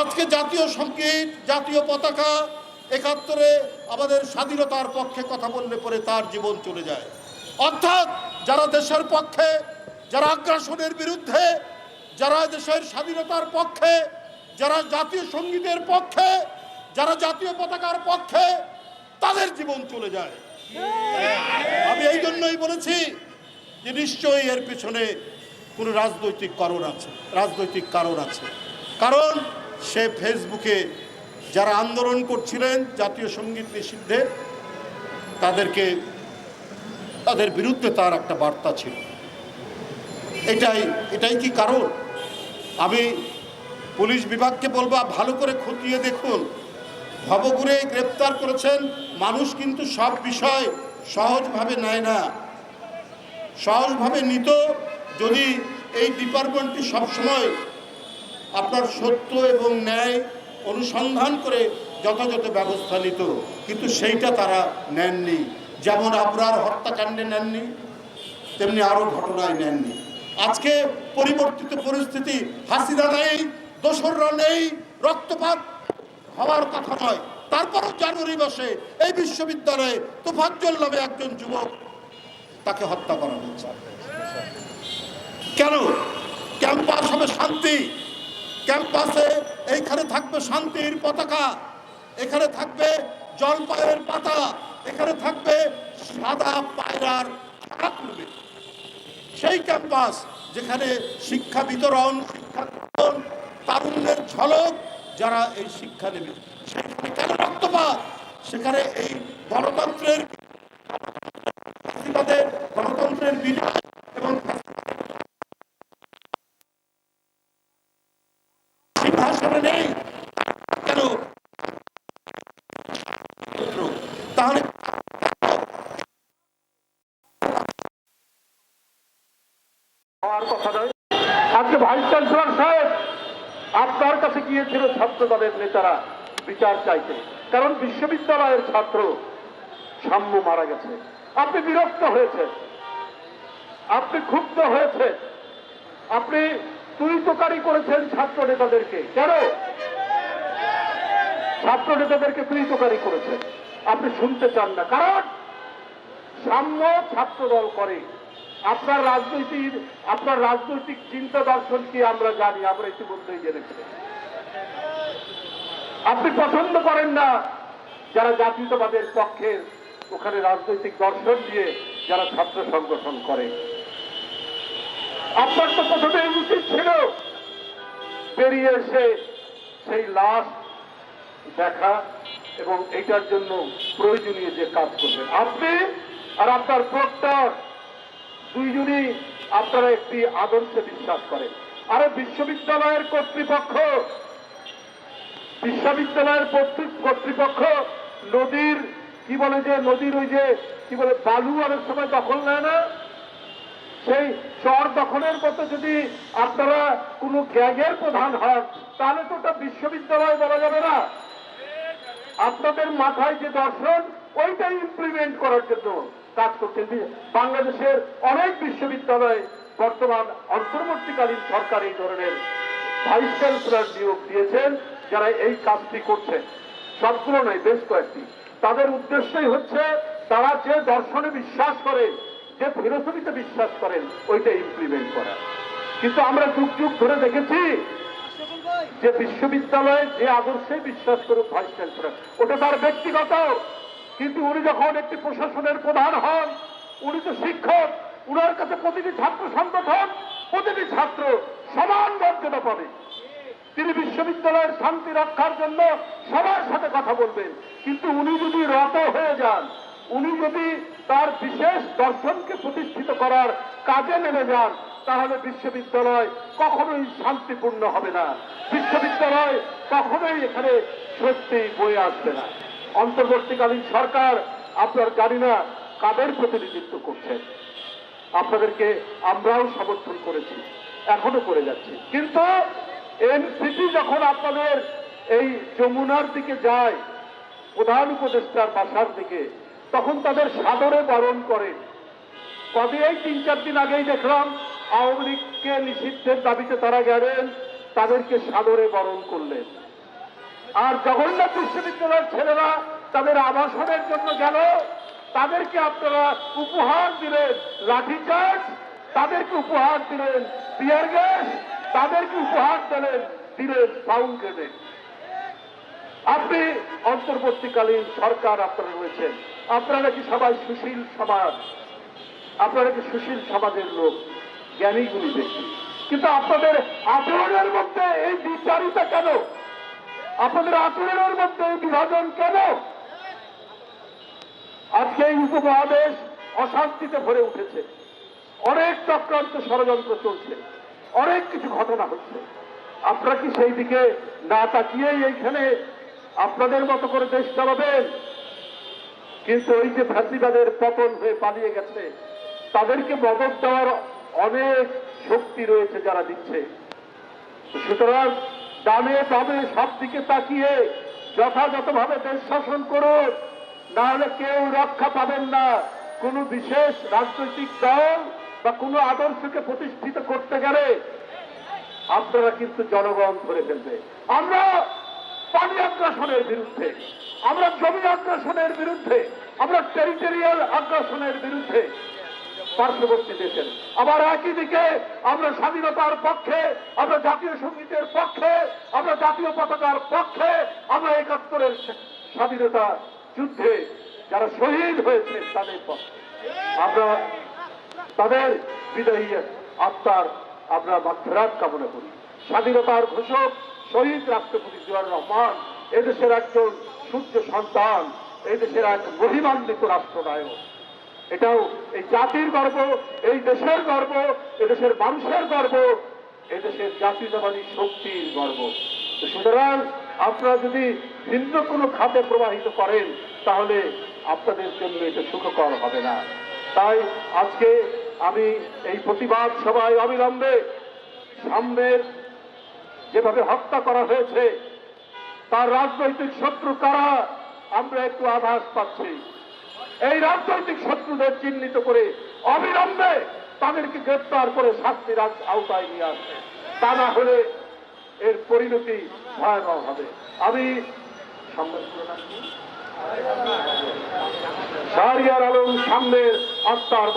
আজকে জাতীয় সংগীত জাতীয় পতাকা একাত্তরে আমাদের স্বাধীনতার পক্ষে কথা বললে পরে তার জীবন চলে যায়। অর্থাৎ যারা দেশের পক্ষে, যারা আগ্রাসনের বিরুদ্ধে, যারা দেশের স্বাধীনতার পক্ষে, যারা জাতীয় সঙ্গীতের পক্ষে, যারা জাতীয় পতাকার পক্ষে, তাদের জীবন চলে যায়। আমি এই জন্যই বলেছি যে নিশ্চয়ই এর পেছনে কোনো রাজনৈতিক কারণ আছে, রাজনৈতিক কারণ আছে। কারণ সে ফেসবুকে যারা আন্দোলন করছিলেন জাতীয় সংগীত নিষিদ্ধের তাদেরকে, তাদের বিরুদ্ধে তার একটা বার্তা ছিল। এটাই এটাই কি কারণ? আমি পুলিশ বিভাগকে বলব ভালো করে খতিয়ে দেখুন। ভবঘুরে গ্রেপ্তার করেছেন, মানুষ কিন্তু সব বিষয় সহজভাবে নেয় না। সহজভাবে নিত যদি এই ডিপার্টমেন্টটি সবসময় আপনার সত্য এবং ন্যায় অনুসন্ধান করে যথাযথ ব্যবস্থা নিত। কিন্তু সেইটা তারা নেননি। যেমন আপনার হত্যাকাণ্ডে নেননি, তেমনি আরও ঘটনায় নেননি। আজকে পরিবর্তিত পরিস্থিতি, হাসিনা নেই, দোসররা নেই, রক্তপাত হওয়ার কথা নয়। তারপরও জানুয়ারি মাসে এই বিশ্ববিদ্যালয়ে তোফাজ্জল নামে একজন যুবক তাকে হত্যা করা হচ্ছে কেন? ক্যাম্পাস হবে শান্তি। ক্যাম্পাসে এইখানে থাকবে শান্তির পতাকা, এখানে থাকবে জলপাইয়ের পাতা, এখানে থাকবে সাদা পায়রার সেই ক্যাম্পাস যেখানে শিক্ষা বিতরণ, শিক্ষা তারুণ্যের ঝলক যারা এই শিক্ষা নেবে সেখানে কেন রক্তপাত? সেখানে এই গণতন্ত্রের গণতন্ত্রের বিজয় এবং সিংহাসনে নেই কেন তাহলে হওয়ার কথা নয়। আজকে ভাইস চ্যান্সেলর সাহেব, আপনার কাছে গিয়েছিল ছাত্র দলের নেতারা বিচার চাইতে। কারণ বিশ্ববিদ্যালয়ের ছাত্র সাম্য মারা গেছে। আপনি বিরক্ত হয়েছেন। আপনি ক্ষুব্ধ হয়েছে আপনি তুই তোকারি করেছেন ছাত্র নেতাদেরকে। কেন? ছাত্র নেতাদেরকে তুই তোকারি করেছেন। আপনি শুনতে চান না। কারণ সাম্য ছাত্র দল করে আপনার রাজনৈতিক আপনার রাজনৈতিক চিন্তা দর্শন কি আমরা জানি? আমরা ইতিমধ্যেই জেনেছি আপনি পছন্দ করেন না যারা জাতীয়তাবাদের পক্ষের ওখানে রাজনৈতিক দর্শন দিয়ে যারা ছাত্র সংগঠন করে। আপনার তো প্রথমে উচিত ছিল বেরিয়ে এসে সেই লাশ দেখা এবং এটার জন্য প্রয়োজনীয় যে কাজ করবেন আপনি আর আপনার প্রক্টর দুইজনই আপনারা একটি আদর্শে বিশ্বাস করেন। আরে বিশ্ববিদ্যালয়ের কর্তৃপক্ষ, বিশ্ববিদ্যালয়ের কর্তৃ- কর্তৃপক্ষ নদীর, কি বলে যে, নদীর ওই যে, কি বলে, বালু অনেক সময় দখল নেয় না? সেই চর দখলের মতো যদি আপনারা কোনো গ্যাগের প্রধান হন, তাহলে তো ওটা বিশ্ববিদ্যালয় বলা যাবে না। আপনাদের মাথায় যে দর্শন ওইটাই ইমপ্লিমেন্ট করার জন্য কাজ করছেন। বাংলাদেশের অনেক বিশ্ববিদ্যালয়ে বর্তমান অন্তর্বর্তীকালীন সরকার এই ধরনের ভাইস চ্যান্সেলর নিয়োগ দিয়েছেন, যারা এই কাজটি করছেন। সবগুলো নয়, বেশ কয়েকটি। তাদের উদ্দেশ্যই হচ্ছে তারা যে দর্শনে বিশ্বাস করেন, যে ফিলোসফিতে বিশ্বাস করেন, ওইটা ইমপ্লিমেন্ট করা। কিন্তু আমরা যুগ যুগ ধরে দেখেছি যে বিশ্ববিদ্যালয়ে যে আদর্শে বিশ্বাস করুক ভাইস চ্যান্সেলর ওটা তার ব্যক্তিগত। কিন্তু উনি যখন একটি প্রশাসনের প্রধান হন, উনি তো শিক্ষক, উনার কাছে প্রতিটি ছাত্র সংগঠন, প্রতিটি ছাত্র সমান মর্যাদা পাবে। তিনি বিশ্ববিদ্যালয়ের শান্তি রক্ষার জন্য সবার সাথে কথা বলবেন। কিন্তু উনি যদি রত হয়ে যান, উনি যদি তার বিশেষ দর্শনকে প্রতিষ্ঠিত করার কাজে নেমে যান, তাহলে বিশ্ববিদ্যালয় কখনোই শান্তিপূর্ণ হবে না। বিশ্ববিদ্যালয় কখনোই এখানে সত্যি বয়ে আসবে না। অন্তর্বর্তীকালীন সরকার আপনার জানি না কাদের প্রতিনিধিত্ব করছেন আপনাদেরকে আমরাও সমর্থন করেছি, এখনও করে যাচ্ছি। কিন্তু এনসিপি যখন আপনাদের এই যমুনার দিকে যায়, প্রধান উপদেষ্টার বাসার দিকে, তখন তাদের সাদরে বরণ করে। কবে এই তিন চার দিন আগেই দেখলাম আওয়ামী লীগকে নিষিদ্ধের দাবিতে তারা গেলেন, তাদেরকে সাদরে বরণ করলেন। আর জগন্নাথ বিশ্ববিদ্যালয়ের ছেলেরা তাদের আবাসনের জন্য গেল। তাদেরকে আপনারা উপহার দিলেন লাঠিচার্জ তাদেরকে উপহার দিলেন টিয়ার গ্যাস, তাদেরকে উপহার দিলেন দিলেন সাউন্ড গ্রেনেড আপনি অন্তর্বর্তীকালীন সরকার আপনারা রয়েছেন। আপনারা কি সবাই সুশীল সমাজ? আপনারা কি সুশীল সমাজের লোক? জ্ঞানীগুলি ব্যক্তি কিন্তু আপনাদের আচরণের মধ্যে এই বিচারিতা কেন? আপনাদের আচরণের মধ্যে বিভাজন কেন? আজকে এই উপমহাদেশ অশান্তিতে ভরে উঠেছে। অনেক চক্রান্ত ষড়যন্ত্র চলছে। অনেক কিছু ঘটনা হচ্ছে। আপনারা কি সেই দিকে না তাকিয়েই এইখানে আপনাদের মতো করে দেশ চালাবেন? কিন্তু ওই যে ফ্যাসিবাদের পতন হয়ে পালিয়ে গেছে, তাদেরকে মদত দেওয়ার অনেক শক্তি রয়েছে যারা দিচ্ছে। সুতরাং ডানে বামে সব দিকে তাকিয়ে যথাযথভাবে দেশ শাসন করুন। না হলে কেউ রক্ষা পাবেন না। কোনো বিশেষ রাজনৈতিক দল বা কোনো আদর্শকে প্রতিষ্ঠিত করতে গেলে আপনারা কিন্তু জনগণ ধরে ফেলবে। আমরা পানি আগ্রাসনের বিরুদ্ধে, আমরা জমি আগ্রাসনের বিরুদ্ধে, আমরা টেরিটোরিয়াল আগ্রাসনের বিরুদ্ধে পার্শ্ববর্তী দেশের। আবার একই দিকে আমরা স্বাধীনতার পক্ষে, আমরা জাতীয় সঙ্গীতের পক্ষে, আমরা জাতীয় পতাকার পক্ষে, আমরা একাত্তরের স্বাধীনতা যুদ্ধে যারা শহীদ হয়েছে তাদের পক্ষে। আমরা তাদের বিদায়ী আত্মার আমরা মাধ্যরাত কামনা করি। স্বাধীনতার ঘোষক শহীদ রাষ্ট্রপতি জিয়াউর রহমান এদেশের একজন সূর্য সন্তান, এদেশের এক মহিমান্বিত রাষ্ট্রনায়ক। এটাও এই জাতির গর্ব, এই দেশের গর্ব এদেশের মানুষের গর্ব এদেশের জাতীয়তাবাদী শক্তির গর্ব। সুতরাং আপনারা যদি ভিন্ন কোনো খাতে প্রবাহিত করেন, তাহলে আপনাদের জন্য এটা সুখকর হবে না। তাই আজকে আমি এই প্রতিবাদ সভায় অবিলম্বে সামনের যেভাবে হত্যা করা হয়েছে, তার রাজনৈতিক শত্রু কারা, আমরা একটু আভাস পাচ্ছি। এই রাজনৈতিক শত্রুদের চিহ্নিত করে অবিলম্বে তাদেরকে গ্রেপ্তার করে শাস্তির আওতায় নিয়ে আসবে। তা না হলে এর পরিণতি ভয়াবহ হবে। আমি শাহরিয়ার আলম সামনের আত্মার